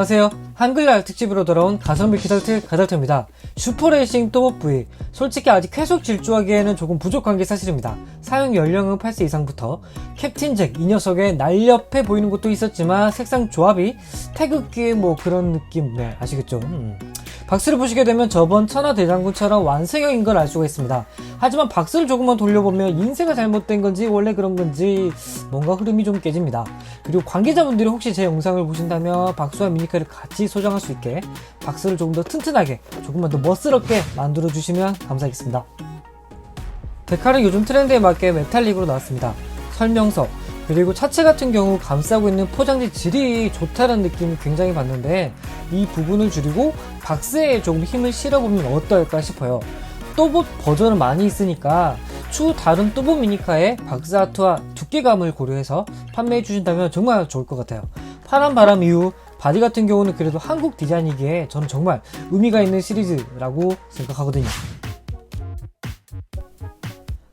안녕하세요. 한글날 특집으로 돌아온 가성비 키덜트 가덜트입니다. 슈퍼레이싱 또봇 V. 솔직히 아직 계속 질주하기에는 조금 부족한 게 사실입니다. 사용 연령은 8세 이상부터 캡틴 잭 이 녀석의 날렵해 보이는 것도 있었지만 색상 조합이 태극기의 뭐 그런 느낌 네 아시겠죠? 음. 박스를 보시게 되면 저번 천하대장군처럼 완성형인 걸 알 수가 있습니다. 하지만 박스를 조금만 돌려보면 인쇄가 잘못된 건지 원래 그런 건지 뭔가 흐름이 좀 깨집니다. 그리고 관계자분들이 혹시 제 영상을 보신다면 박스와 미니카를 같이 소장할 수 있게 박스를 조금 더 튼튼하게 조금만 더 멋스럽게 만들어 주시면 감사하겠습니다. 데칼은 요즘 트렌드에 맞게 메탈릭으로 나왔습니다. 설명서 그리고 차체 같은 경우 감싸고 있는 포장지 질이 좋다는 느낌을 굉장히 받는데 이 부분을 줄이고 박스에 조금 힘을 실어보면 어떨까 싶어요. 또봇 버전은 많이 있으니까 추후 다른 또봇 미니카의 박스 아트와 두께감을 고려해서 판매해 주신다면 정말 좋을 것 같아요. 파란 바람 이후 바디 같은 경우는 그래도 한국 디자인이기에 저는 정말 의미가 있는 시리즈라고 생각하거든요.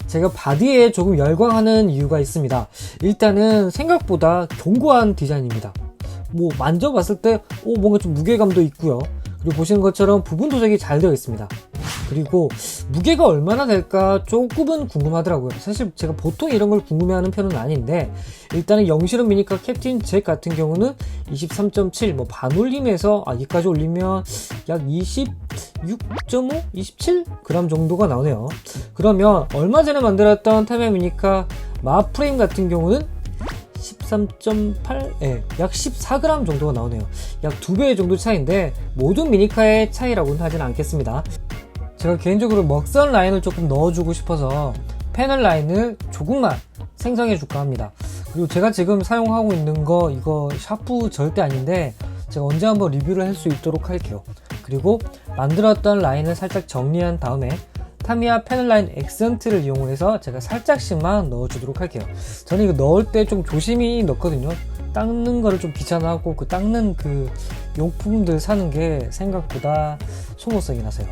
제가 바디에 조금 열광하는 이유가 있습니다. 일단은 생각보다 견고한 디자인입니다. 뭐 만져봤을 때 오, 뭔가 좀 무게감도 있고요. 그리고 보시는 것처럼 부분 도색이 잘 되어 있습니다. 그리고 무게가 얼마나 될까 조금은 궁금하더라고요. 사실 제가 보통 이런 걸 궁금해하는 편은 아닌데 일단은 영실은 미니카 캡틴 잭 같은 경우는 23.7 뭐 반올림에서 아 여기까지 올리면 약 26.5, 27g 정도가 나오네요. 그러면 얼마 전에 만들었던 타미야 미니카 마프레임 같은 경우는 13.8, 예, 약 14g 정도가 나오네요. 약 2배 정도 차이인데 모든 미니카의 차이라고는 하진 않겠습니다. 제가 개인적으로 먹선 라인을 조금 넣어주고 싶어서 패널 라인을 조금만 생성해 줄까 합니다. 그리고 제가 지금 사용하고 있는 거 이거 샤프 절대 아닌데 제가 언제 한번 리뷰를 할 수 있도록 할게요. 그리고 만들었던 라인을 살짝 정리한 다음에 타미야 패널 라인 액센트를 이용해서 제가 살짝씩만 넣어주도록 할게요. 저는 이거 넣을 때 좀 조심히 넣거든요. 닦는 거를 좀 귀찮아하고 그 닦는 그 용품들 사는 게 생각보다 소모성이 나서요.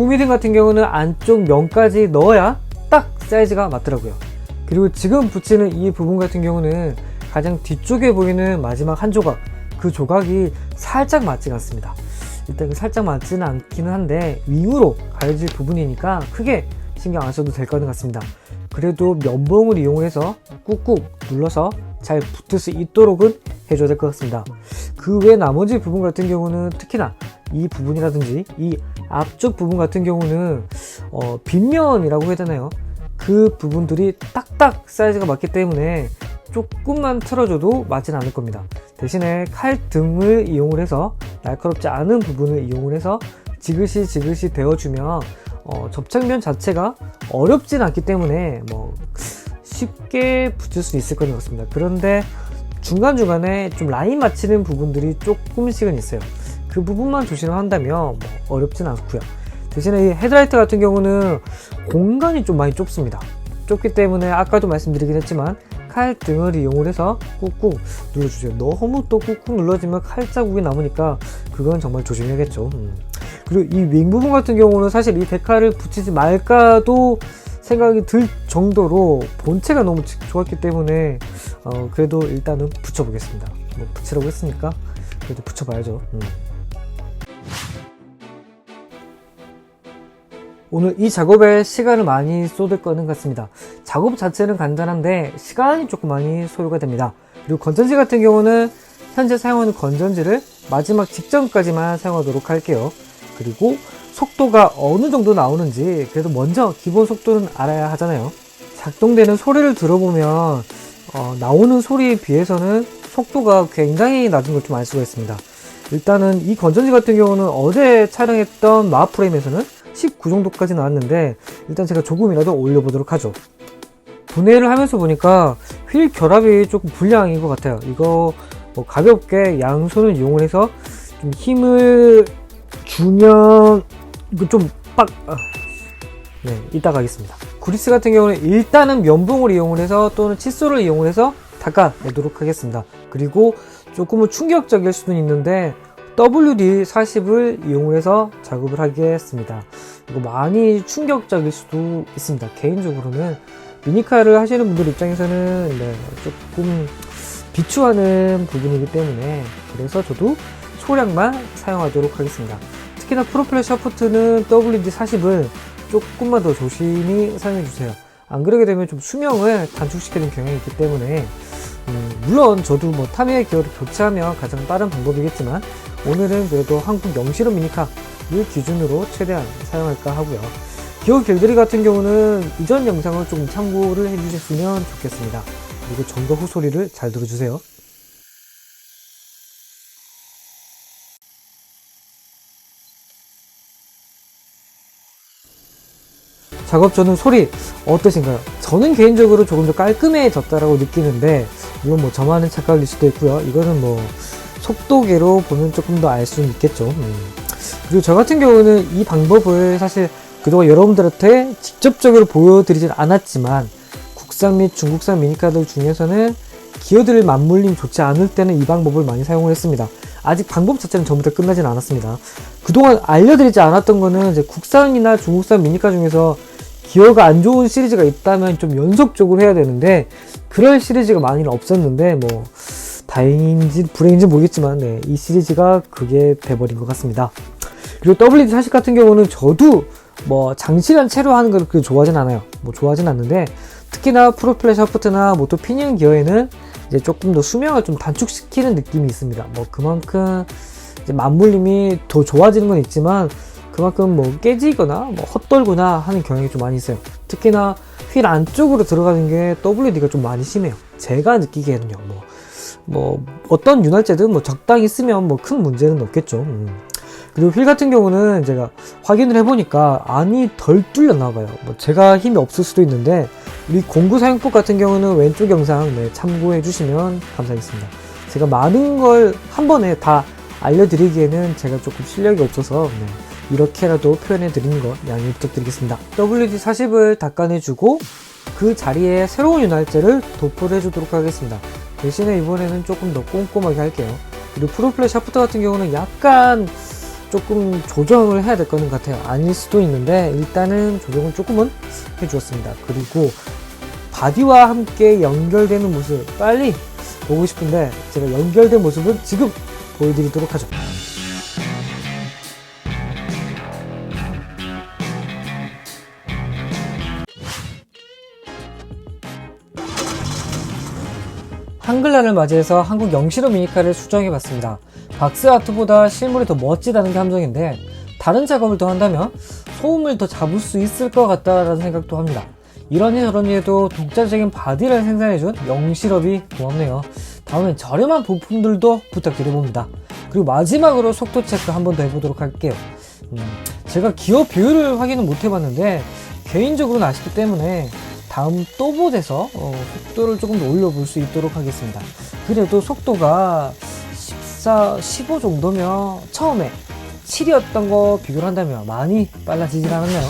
음. 후미등 같은 경우는 안쪽 면까지 넣어야 딱 사이즈가 맞더라고요. 그리고 지금 붙이는 이 부분 같은 경우는 가장 뒤쪽에 보이는 마지막 한 조각 그 조각이 살짝 맞지 않습니다. 일단 그 살짝 맞지는 않기는 한데 윙으로 가려질 부분이니까 크게 신경 안 써도 될 것 같습니다. 그래도 면봉을 이용해서 꾹꾹 눌러서 잘 붙을 수 있도록은 해줘야 될 것 같습니다. 그 외 나머지 부분 같은 경우는 특히나 이 부분이라든지 이 앞쪽 부분 같은 경우는 어, 빗면이라고 해야 되나요? 그 부분들이 딱딱 사이즈가 맞기 때문에 조금만 틀어줘도 맞진 않을 겁니다. 대신에 칼 등을 이용을 해서 날카롭지 않은 부분을 이용을 해서 지그시 지그시 되어주면 어, 접착면 자체가 어렵진 않기 때문에 뭐 쉽게 붙일 수 있을 것 같습니다. 그런데 중간중간에 좀 라인 맞추는 부분들이 조금씩은 있어요. 그 부분만 조심한다면 뭐 어렵진 않고요. 대신에 이 헤드라이트 같은 경우는 공간이 좀 많이 좁습니다. 좁기 때문에 아까도 말씀드리긴 했지만 칼 등을 이용을 해서 꾹꾹 눌러주세요. 너무 또 꾹꾹 눌러지면 칼 자국이 남으니까 그건 정말 조심해야겠죠. 음. 그리고 이 윙 부분 같은 경우는 사실 이 데칼을 붙이지 말까도 생각이 들 정도로 본체가 너무 좋았기 때문에 어, 그래도 일단은 붙여보겠습니다. 뭐 붙이라고 했으니까 그래도 붙여봐야죠. 음. 오늘 이 작업에 시간을 많이 쏟을 거는 같습니다. 작업 자체는 간단한데 시간이 조금 많이 소요가 됩니다. 그리고 건전지 같은 경우는 현재 사용하는 건전지를 마지막 직전까지만 사용하도록 할게요. 그리고 속도가 어느 정도 나오는지 그래도 먼저 기본 속도는 알아야 하잖아요. 작동되는 소리를 들어보면 어, 나오는 소리에 비해서는 속도가 굉장히 낮은 걸 좀 알 수가 있습니다. 일단은 이 건전지 같은 경우는 어제 촬영했던 마프레임에서는 19 정도까지 나왔는데 일단 제가 조금이라도 올려보도록 하죠. 분해를 하면서 보니까 휠 결합이 조금 불량인 것 같아요. 이거 뭐 가볍게 양손을 이용을 해서 좀 힘을 주면 이거 좀 빡. 아. 네, 이따 가겠습니다. 그리스 같은 경우는 일단은 면봉을 이용을 해서 또는 칫솔을 이용을 해서 닦아내도록 하겠습니다. 그리고 조금은 충격적일 수도 있는데 WD-40을 이용해서 작업을 하겠습니다. 이거 많이 충격적일 수도 있습니다. 개인적으로는 미니카를 하시는 분들 입장에서는 네, 조금 비추하는 부분이기 때문에 그래서 저도 소량만 사용하도록 하겠습니다. 특히나 프로펠러 샤프트는 WD-40을 조금만 더 조심히 사용해 주세요. 안 그러게 되면 좀 수명을 단축시키는 경향이 있기 때문에 음, 물론 저도 뭐 타미야 기어를 교체하면 가장 빠른 방법이겠지만 오늘은 그래도 한국 영시로 미니카를 기준으로 최대한 사용할까 하고요. 기어 길들이 같은 경우는 이전 영상을 좀 참고를 해주셨으면 좋겠습니다. 그리고 전거 후 소리를 잘 들어주세요. 작업 전후 소리 어떠신가요? 저는 개인적으로 조금 더 깔끔해졌다라고 느끼는데 물론 뭐 저만의 착각일 수도 있고요. 이거는 뭐 속도계로 보면 조금 더 알 수는 있겠죠. 음. 그리고 저 같은 경우는 이 방법을 사실 그동안 여러분들한테 직접적으로 보여드리진 않았지만 국산 및 중국산 미니카들 중에서는 기어들 맞물림 좋지 않을 때는 이 방법을 많이 사용을 했습니다. 아직 방법 자체는 전부 다 끝나진 않았습니다. 그동안 알려드리지 않았던 거는 이제 국산이나 중국산 미니카 중에서 기어가 안 좋은 시리즈가 있다면 좀 연속적으로 해야 되는데 그럴 시리즈가 많이는 없었는데 뭐 다행인지 불행인지 모르겠지만 네, 이 시리즈가 그게 돼버린 것 같습니다. 그리고 WD40 같은 경우는 저도 뭐 장시간 채로 하는 걸 그렇게 좋아하진 않아요. 뭐 좋아하진 않는데 특히나 프로펠러 샤프트나 모토 피니언 기어에는 이제 조금 더 수명을 좀 단축시키는 느낌이 있습니다. 뭐 그만큼 맞물림이 더 좋아지는 건 있지만 그만큼 뭐 깨지거나 뭐 헛돌거나 하는 경향이 좀 많이 있어요. 특히나 휠 안쪽으로 들어가는 게 WD가 좀 많이 심해요. 제가 느끼기에는요. 뭐, 뭐 어떤 윤활제든 뭐 적당히 쓰면 뭐 큰 문제는 없겠죠. 음. 그리고 휠 같은 경우는 제가 확인을 해보니까 안이 덜 뚫렸나 봐요. 뭐 제가 힘이 없을 수도 있는데 우리 공구 사용법 같은 경우는 왼쪽 영상 네, 참고해 주시면 감사하겠습니다. 제가 많은 걸 한 번에 다 알려드리기에는 제가 조금 실력이 없어서 네, 이렇게라도 표현해 드리는 거 양해 부탁드리겠습니다. WD-40을 닦아내주고 그 자리에 새로운 윤활제를 도포를 해주도록 하겠습니다. 대신에 이번에는 조금 더 꼼꼼하게 할게요. 그리고 프로플레 샤프트 같은 경우는 약간 조금 조정을 해야 될 거는 같아요. 아닐 수도 있는데 일단은 조정을 조금은 해주었습니다. 그리고 바디와 함께 연결되는 모습 빨리 보고 싶은데 제가 연결된 모습은 지금 보여드리도록 하죠. 한글날을 맞이해서 한국 영시로 미니카를 수정해봤습니다. 박스 아트보다 실물이 더 멋지다는 게 함정인데 다른 작업을 더 한다면 소음을 더 잡을 수 있을 것 같다라는 생각도 합니다. 이러니 저러니 해도 독자적인 바디를 생산해준 영실업이 고맙네요. 다음엔 저렴한 부품들도 부탁드려봅니다. 그리고 마지막으로 속도 체크 한번 더 해보도록 할게요. 음, 제가 기어 비율을 확인은 못 해봤는데 개인적으로는 아쉽기 때문에 다음 또봇에서 어, 속도를 조금 더 올려볼 수 있도록 하겠습니다. 그래도 속도가 14, 15 정도면 처음에 7이었던 거 비교를 한다면 많이 빨라지진 않았나요?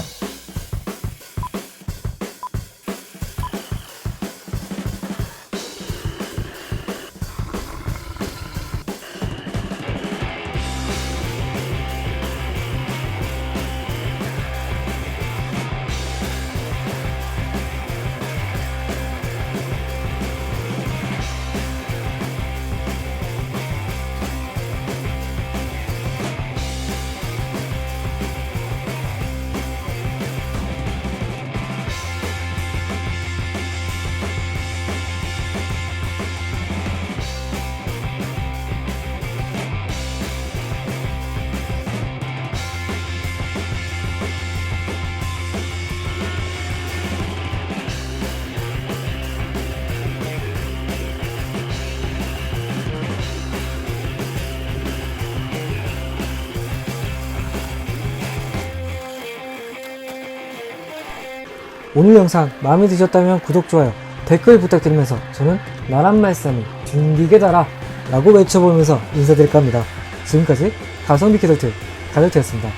오늘 영상 마음에 드셨다면 구독, 좋아요, 댓글 부탁드리면서 저는 나란 말씀을 튕기게 달아 라고 외쳐보면서 인사드릴까 합니다. 지금까지 가성비 캐덜트 가덜트였습니다.